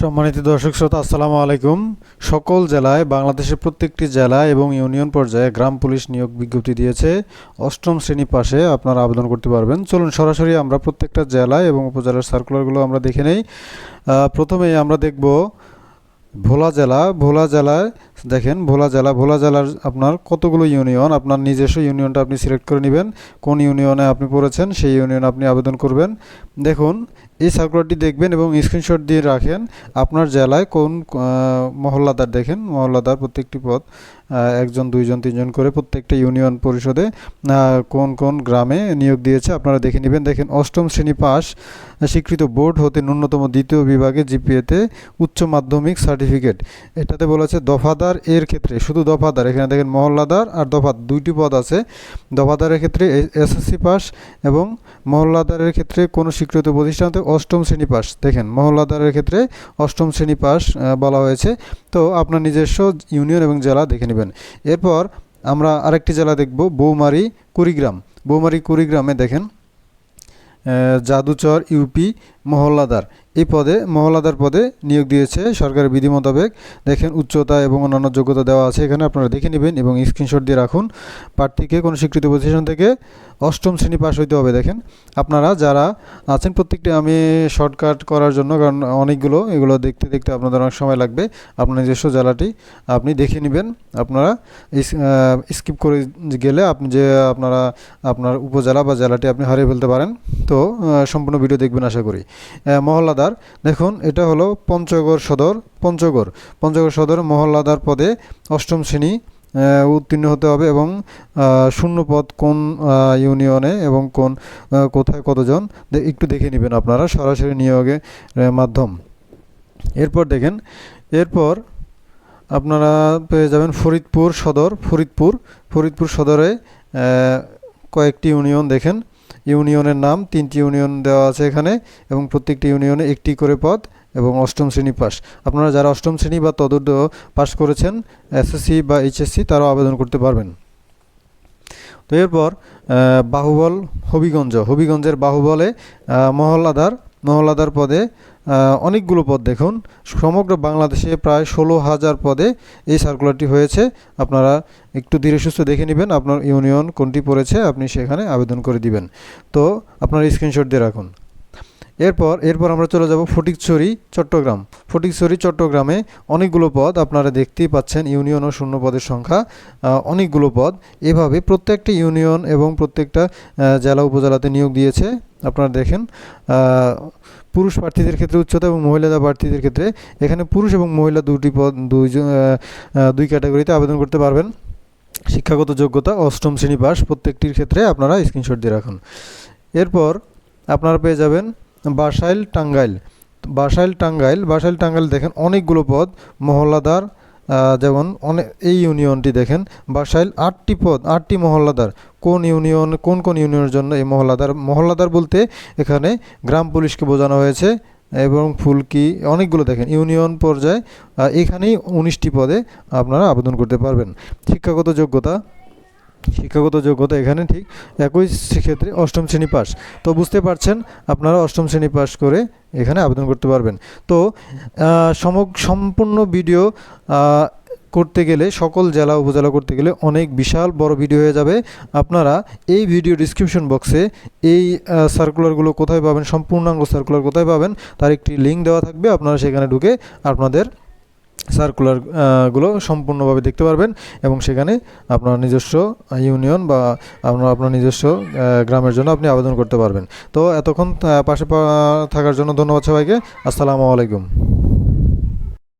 সম্মানিত দর্শক শ্রোতা, আসসালামু আলাইকুম। সকল জেলায়, বাংলাদেশের প্রত্যেকটি জেলা এবং ইউনিয়ন পর্যায়ে গ্রাম পুলিশ নিয়োগ বিজ্ঞপ্তি দিয়েছে। অষ্টম শ্রেণি পাশে আপনারা আবেদন করতে পারবেন। চলুন সরাসরি আমরা প্রত্যেকটা জেলা এবং উপজেলার সার্কুলারগুলো আমরা দেখে নেই। প্রথমেই আমরা দেখব ভোলা জেলা। ভোলা জেলায়, দেখেন, ভোলা জেলা। ভোলা জেলার আপনার কতগুলো ইউনিয়ন? আপনার নিজস্ব ইউনিয়নটা আপনি সিলেক্ট করে নেবেন। কোন ইউনিয়নে আপনি পড়েছেন? সেই ইউনিয়নে আপনি আবেদন করবেন। দেখুন এই সার্কুলারটি দেখবেন এবং স্ক্রিনশট দিয়ে রাখেন আপনার জেলায় কোন মহল্লাদার দেখেন, মহল্লাদার প্রত্যেকটি পদ একজন, দুইজন, তিনজন করে প্রত্যেকটা ইউনিয়ন পরিষদে কোন কোন গ্রামে নিয়োগ দিয়েছে আপনারা দেখে নেবেন। দেখেন, অষ্টম শ্রেণি পাস স্বীকৃত বোর্ড হতে ন্যূনতম দ্বিতীয় বিভাগে জিপিএতে উচ্চ মাধ্যমিক সার্টিফিকেট এটাতে বলেছে দফাদার এর ক্ষেত্রে, শুধু দফাদার, এখানে দেখেন মহল্লাদার আর দফাত দুইটি পদ আছে। দফাদারের ক্ষেত্রে এসএসসি পাস এবং মহল্লাদারের ক্ষেত্রে কোনো স্বীকৃত প্রতিষ্ঠানতে অষ্টম শ্রেণি পাস দেখেন মহল্লাদারের ক্ষেত্রে অষ্টম শ্রেণি পাস বলা হয়েছে। তো আপনার নিজস্ব ইউনিয়ন এবং জেলা দেখে নেবেন। এরপর আমরা আরেকটি জেলা দেখব, বৌমারি, কুড়িগ্রাম। বৌমারি, কুড়িগ্রামে দেখেন যাদুচর ইউপি মহল্লাদার। এই পদে, মহল্লাদার পদে নিয়োগ দিয়েছে সরকারের বিধি মোতাবেক। দেখেন উচ্চতা এবং অন্যান্য যোগ্যতা দেওয়া আছে এখানে, আপনারা দেখে নেবেন এবং স্ক্রিনশট দিয়ে রাখুন। প্রার্থীকে কোনো স্বীকৃত প্রতিষ্ঠান থেকে অষ্টম শ্রেণি পাস হইতে হবে, দেখেন। আপনারা যারা আছেন প্রত্যেকটি, আমি শর্টকাট করার জন্য, কারণ অনেকগুলো, এগুলো দেখতে দেখতে আপনাদের অনেক সময় লাগবে। আপনার নিজস্ব জেলাটি আপনি দেখে নেবেন। আপনারা স্কিপ করে গেলে আপনি যে আপনারা, আপনার উপজেলা বা জেলাটি আপনি হারিয়ে ফেলতে পারেন। তো সম্পূর্ণ ভিডিও দেখবেন, আশা করি। মহল্লাদার। দেখুন এটা হলো পঞ্চগড় সদর পঞ্চগড়। পঞ্চগড় সদর মহল্লাদার পদে অষ্টম শ্রেণি উত্তীর্ণ হতে হবে এবং শূন্য পদ কোন ইউনিয়নে এবং কোন কোথায় কতজন? একটু দেখে নেবেন আপনারা সরাসরি নিয়োগে আহ, মাধ্যম। এরপর দেখেন এরপর আপনারা পেয়ে যাবেন ফরিদপুর সদর ফরিদপুর। ফরিদপুর সদরে কয়েকটি ইউনিয়ন দেখেন। ইউনিয়নের নাম, তিনটি ইউনিয়ন দেওয়া আছে এখানে এবং প্রত্যেকটি ইউনিয়নে একটি করে পদ এবং অষ্টম শ্রেণি পাস আপনারা যারা অষ্টম শ্রেণি বা তদুর্ধ পাস করেছেন এসএসসি বা এইচএসসি তারাও আবেদন করতে পারবেন। তো এরপর বাহুবল হবিগঞ্জ। হবিগঞ্জের বাহুবলে মহলাদার মহল্লাদার পদে অনেকগুলো পদ দেখুন। সমগ্র বাংলাদেশে প্রায় ষোলো হাজার পদে এই সার্কুলারটি হয়েছে। আপনারা একটু ধীরে সুস্থ দেখে নেবেন আপনার ইউনিয়ন কোনটি পড়েছে, আপনি সেখানে আবেদন করে দিবেন। তো আপনার স্ক্রিনশট দিয়ে রাখুন। এরপর এরপর আমরা চলে যাব ফটিকছড়ি চট্টগ্রাম। ফটিকছড়ি চট্টগ্রামে অনেকগুলো পদ আপনারা দেখতেই পাচ্ছেন ইউনিয়ন ও শূন্য পদের সংখ্যা অনেকগুলো পদ। এভাবে প্রত্যেকটা ইউনিয়ন এবং প্রত্যেকটা জেলা উপজেলাতে নিয়োগ দিয়েছে। আপনারা দেখেন পুরুষ প্রার্থীদের ক্ষেত্রে উচ্চতা এবং মহিলা প্রার্থীদের ক্ষেত্রে এখানে পুরুষ এবং মহিলা দুটি পদ আহ, দুই ক্যাটাগরিতে আবেদন করতে পারবেন। শিক্ষাগত যোগ্যতা অষ্টম শ্রেণি পাস প্রত্যেকটির ক্ষেত্রে আপনারা স্ক্রিনশট দিয়ে রাখুন। এরপর আপনারা পেয়ে যাবেন বাসাইল টাঙ্গাইল। বাসাইল টাঙ্গাইল বাসাইল টাঙ্গাইল দেখেন অনেকগুলো পদ, মহল্লাদার যেমন অনেক এই ইউনিয়নটি দেখেন, বাসাইল আটটি পদ, আটটি মহল্লাদার। কোন ইউনিয়ন, কোন কোন ইউনিয়নের জন্য এই মহল্লাদার মহল্লাদার বলতে এখানে গ্রাম পুলিশকে বোঝানো হয়েছে এবং ফুলকি, অনেকগুলো দেখেন, ইউনিয়ন পর্যায়ে এখানেই উনিশটি পদে আপনারা আবেদন করতে পারবেন। শিক্ষাগত যোগ্যতা শিক্ষাগত যোগ্যতা এখানে ঠিক। একই ক্ষেত্রে অষ্টম শ্রেণি পাস তো বুঝতে পারছেন, আপনারা অষ্টম শ্রেণি পাস করে এখানে আবেদন করতে পারবেন। তো সমগ, সম্পূর্ণ ভিডিও করতে গেলে, সকল জেলা, উপজেলা করতে গেলে অনেক বিশাল বড় ভিডিও হয়ে যাবে। আপনারা এই ভিডিও ডিসক্রিপশন বক্সে এই সার্কুলারগুলো কোথায় পাবেন, সম্পূর্ণাঙ্গ সার্কুলার কোথায় পাবেন, তার একটি লিঙ্ক দেওয়া থাকবে। আপনারা সেখানে ঢুকে আপনাদের সার্কুলারগুলো সম্পূর্ণভাবে দেখতে পারবেন এবং সেখানে আপনার নিজস্ব ইউনিয়ন বা আপনার আপনার নিজস্ব গ্রামের জন্য আপনি আবেদন করতে পারবেন। তো এতক্ষণ পাশে থাকার জন্য ধন্যবাদ সবাইকে। আসসালামু আলাইকুম।